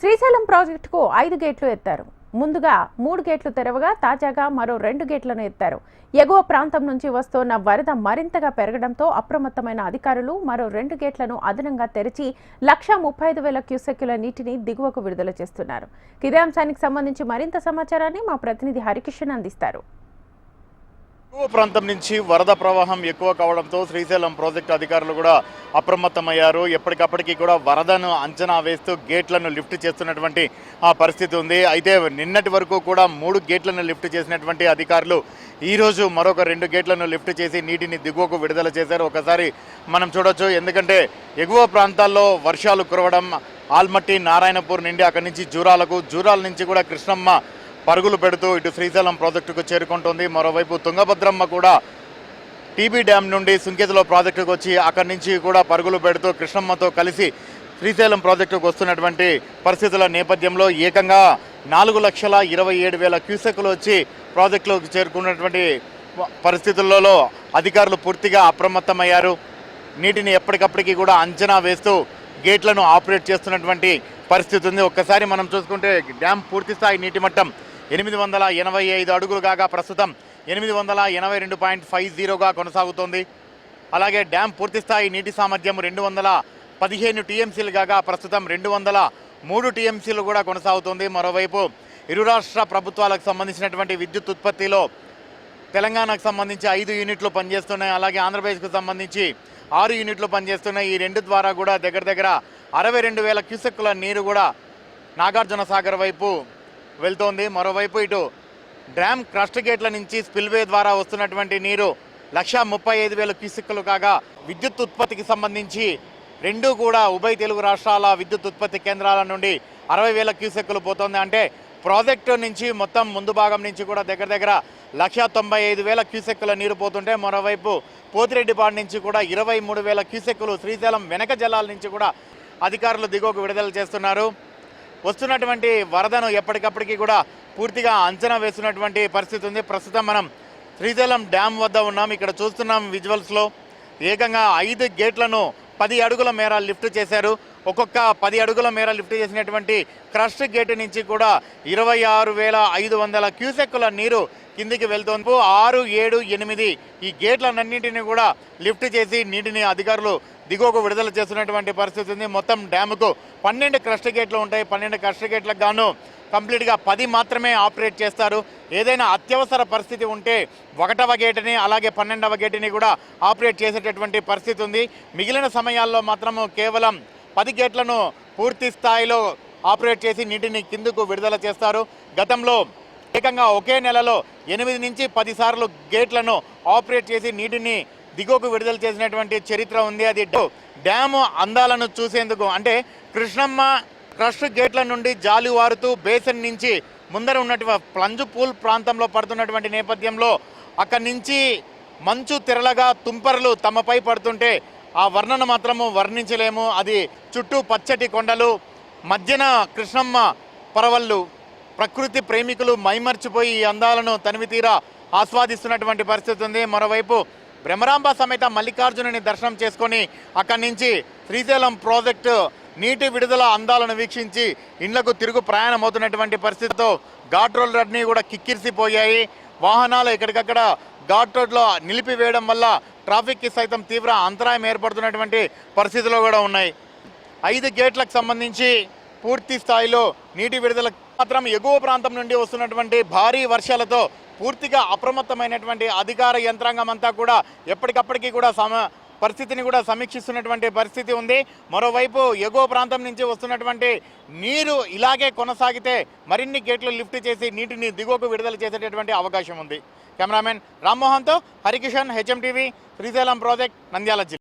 శ్రీశైలం ప్రాజెక్టుకు ఐదు గేట్లు ఎత్తారు. ముందుగా మూడు గేట్లు తెరవగా తాజాగా మరో రెండు గేట్లను ఎత్తారు. ఎగువ ప్రాంతం నుంచి వస్తున్న వరద మరింతగా పెరగడంతో అప్రమత్తమైన అధికారులు మరో రెండు గేట్లను అదనంగా తెరిచి లక్ష ముప్పై ఐదు వేల క్యూసెక్కుల నీటిని దిగువకు విడుదల చేస్తున్నారు. ఇదే అంశానికి సంబంధించి మరింత సమాచారాన్ని మా ప్రతినిధి హరికిషన్ అందిస్తారు. ఎగువ ప్రాంతం నుంచి వరద ప్రవాహం ఎక్కువ కావడంతో శ్రీశైలం ప్రాజెక్టు అధికారులు కూడా అప్రమత్తమయ్యారు. ఎప్పటికప్పటికి కూడా వరదను అంచనా వేస్తూ గేట్లను లిఫ్ట్ చేస్తున్నటువంటి ఆ పరిస్థితి ఉంది. అయితే నిన్నటి వరకు కూడా మూడు గేట్లను లిఫ్ట్ చేసినటువంటి అధికారులు ఈరోజు మరొక రెండు గేట్లను లిఫ్ట్ చేసి నీటిని దిగువకు విడుదల చేశారు. ఒకసారి మనం చూడొచ్చు. ఎందుకంటే ఎగువ ప్రాంతాల్లో వర్షాలు కురవడం ఆల్మట్టి నారాయణపూర్ నుండి అక్కడి నుంచి జూరాలకు జూరాల నుంచి కూడా కృష్ణమ్మ పరుగులు పెడుతూ ఇటు శ్రీశైలం ప్రాజెక్టుకు చేరుకుంటుంది. మరోవైపు తుంగభద్రమ్మ కూడా టీబీ డ్యామ్ నుండి సుంకేతలో ప్రాజెక్టుకు వచ్చి అక్కడి నుంచి కూడా పరుగులు పెడుతూ కృష్ణమ్మతో కలిసి శ్రీశైలం ప్రాజెక్టుకు వస్తున్నటువంటి పరిస్థితుల నేపథ్యంలో ఏకంగా నాలుగు లక్షల ఇరవై ఏడు వేల క్యూసెక్లు వచ్చి ప్రాజెక్టులోకి చేరుకున్నటువంటి పరిస్థితులలో అధికారులు పూర్తిగా అప్రమత్తమయ్యారు. నీటిని ఎప్పటికప్పటికి కూడా అంచనా వేస్తూ గేట్లను ఆపరేట్ చేస్తున్నటువంటి పరిస్థితి ఉంది. ఒక్కసారి మనం చూసుకుంటే డ్యామ్ పూర్తిస్థాయి నీటి మట్టం ఎనిమిది వందల ఎనభై ఐదు అడుగులు కాగా ప్రస్తుతం ఎనిమిది వందల ఎనభై రెండు పాయింట్ ఫైవ్ జీరోగా కొనసాగుతోంది. అలాగే డ్యామ్ పూర్తిస్థాయి నీటి సామర్థ్యం రెండు వందల పదిహేను టీఎంసీలు కాగా ప్రస్తుతం రెండు వందల మూడు టీఎంసీలు కూడా కొనసాగుతోంది. మరోవైపు ఇరు రాష్ట్ర ప్రభుత్వాలకు సంబంధించినటువంటి విద్యుత్ ఉత్పత్తిలో తెలంగాణకు సంబంధించి ఐదు యూనిట్లు పనిచేస్తున్నాయి. అలాగే ఆంధ్రప్రదేశ్కు సంబంధించి ఆరు యూనిట్లు పనిచేస్తున్నాయి. ఈ రెండు ద్వారా కూడా దగ్గర దగ్గర అరవై రెండు వేల క్యూసెక్కుల నీరు కూడా నాగార్జున సాగర్ వైపు వెళ్తోంది. మరోవైపు ఇటు డ్యామ్ క్రస్ట్ గేట్ల నుంచి స్పిల్వే ద్వారా వస్తున్నటువంటి నీరు లక్ష ముప్పై ఐదు వేల క్యూసిక్కులు కాగా విద్యుత్ ఉత్పత్తికి సంబంధించి రెండు కూడా ఉభయ తెలుగు రాష్ట్రాల విద్యుత్ ఉత్పత్తి కేంద్రాల నుండి అరవై వేల క్యూసెక్కులు పోతుంది. అంటే ప్రాజెక్టు నుంచి మొత్తం ముందు భాగం నుంచి కూడా దగ్గర దగ్గర లక్ష తొంభై ఐదు వేల క్యూసెక్కుల నీరు పోతుంటే మరోవైపు పోతిరెడ్డిపాడు నుంచి కూడా ఇరవై మూడు వేల క్యూసెక్కులు శ్రీశైలం వెనక జలాల నుంచి కూడా అధికారులు దిగువకు విడుదల చేస్తున్నారు. వస్తున్నటువంటి వరదను ఎప్పటికప్పటికి కూడా పూర్తిగా అంచనా వేస్తున్నటువంటి పరిస్థితి ఉంది. ప్రస్తుతం మనం శ్రీశైలం డ్యామ్ వద్ద ఉన్నాం. ఇక్కడ చూస్తున్నాం విజువల్స్లో ఏకంగా ఐదు గేట్లను పది అడుగుల మేర లిఫ్ట్ చేశారు. ఒక్కొక్క పది అడుగుల మేర లిఫ్ట్ చేసినటువంటి క్రస్ట్ గేట్ నుంచి కూడా ఇరవై ఆరు వేల ఐదు వందల క్యూసెక్కుల నీరు కిందికి వెళ్తోంది. ఆరు ఏడు ఎనిమిది ఈ గేట్లన్నింటినీ కూడా లిఫ్ట్ చేసి నీటిని అధికారులు దిగువకు విడుదల చేస్తున్నటువంటి పరిస్థితి ఉంది. మొత్తం డ్యాముకు పన్నెండు క్రస్ట్ గేట్లు ఉంటాయి. పన్నెండు క్రస్ట్ గేట్లకు గాను కంప్లీట్గా పది మాత్రమే ఆపరేట్ చేస్తారు. ఏదైనా అత్యవసర పరిస్థితి ఉంటే ఒకటవ గేటుని అలాగే పన్నెండవ గేటుని కూడా ఆపరేట్ చేసేటటువంటి పరిస్థితి ఉంది. మిగిలిన సమయాల్లో మాత్రము కేవలం పది గేట్లను పూర్తి స్థాయిలో ఆపరేట్ చేసి నీటిని కిందకు విడుదల చేస్తారు. గతంలో ఏకంగా ఒకే నెలలో ఎనిమిది నుంచి పదిసార్లు గేట్లను ఆపరేట్ చేసి నీటిని దిగువకు విడుదల చేసినటువంటి చరిత్ర ఉంది. అది డ్యాము అందాలను చూసేందుకు అంటే కృష్ణమ్మ క్రష్ గేట్ల నుండి జాలి వారుతూ బేసన్ నుంచి ముందర ఉన్నటువంటి ప్లంజు పూల్ ప్రాంతంలో పడుతున్నటువంటి నేపథ్యంలో అక్కడి నుంచి మంచు తెరలగా తుంపరలు తమపై పడుతుంటే ఆ వర్ణన మాత్రము వర్ణించలేము. అది చుట్టూ పచ్చటి కొండలు మధ్యన కృష్ణమ్మ పరవళ్ళు ప్రకృతి ప్రేమికులు మైమర్చిపోయి ఈ అందాలను తనివితీరా ఆస్వాదిస్తున్నటువంటి పరిస్థితి ఉంది. మరోవైపు భ్రమరాంబ సమేత మల్లికార్జునుని దర్శనం చేసుకొని అక్కడి నుంచి శ్రీశైలం ప్రాజెక్టు నీటి విడుదల అందాలను వీక్షించి ఇండ్లకు తిరుగు ప్రయాణం అవుతున్నటువంటి పరిస్థితితో ఘాట్ రోడ్లన్నీ కూడా కిక్కిరిసిపోయాయి. వాహనాలు ఎక్కడికక్కడ ఘాట్ రోడ్లో నిలిపివేయడం వల్ల ట్రాఫిక్కి సైతం తీవ్ర అంతరాయం ఏర్పడుతున్నటువంటి పరిస్థితులు కూడా ఉన్నాయి. ఐదు గేట్లకు సంబంధించి పూర్తి స్థాయిలో నీటి విడుదల మాత్రం ఎగువ ప్రాంతం నుండి వస్తున్నటువంటి భారీ వర్షాలతో పూర్తిగా అప్రమత్తమైనటువంటి అధికార యంత్రాంగం అంతా కూడా ఎప్పటికప్పటికీ కూడా సమ పరిస్థితిని కూడా సమీక్షిస్తున్నటువంటి పరిస్థితి ఉంది. మరోవైపు ఎగువ ప్రాంతం నుంచి వస్తున్నటువంటి నీరు ఇలాగే కొనసాగితే మరిన్ని గేట్లు లిఫ్ట్ చేసి నీటిని దిగువకు విడుదల చేసేటటువంటి అవకాశం ఉంది. కెమెరామెన్ రామ్మోహన్తో Harikishan HM TV Srisailam project Nandyal జిల్లా.